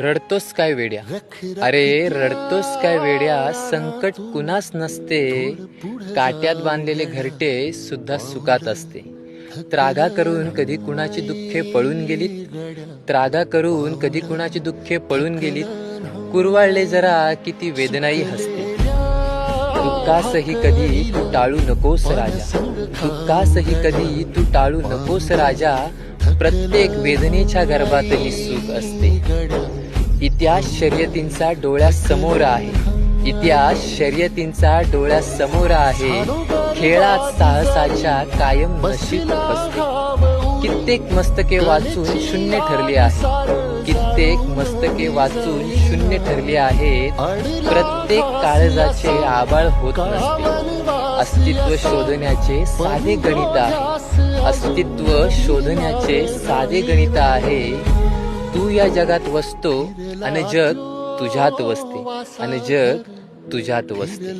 रडतोस काय वेड्या अरे रडतोस काय वेड्या संकट कुणास नसते. काट्यात बांधलेले घरटे सुद्धा सुखात असते. त्रागा करून कधी कुणाची दुःखे पळून गेलीत? त्रागा करून कधी कुणाची दुःखे पळून गेलीत? कुरवाळले जरा किती वेदनाही हसते. दुःखासही कधी तू टाळू नकोस राजा. दुःखासही कधी तू टाळू नकोस राजा. प्रत्येक वेदनेच्या गर्भातही सुख असते. इतिहास शर्यतींचा डोळ्यासमोर आहे. इतिहास शर्यतींचा डोळ्यासमोर आहे. खेळात साहसाच्या कायम नशीब असते कित्येक मस्तके वाचून शून्य ठरली आहे कित्येक मस्तके वाचून शून्य ठरली आहेत. प्रत्येक काळजाचे आबाळ होत नसते. अस्तित्व शोधण्याचे साधे गणित आहे. अस्तित्व शोधण्याचे साधे गणित आहे. तू या जगात वसतो आणि जग तुझ्यात वसते. आणि जग तुझ्यात वसते.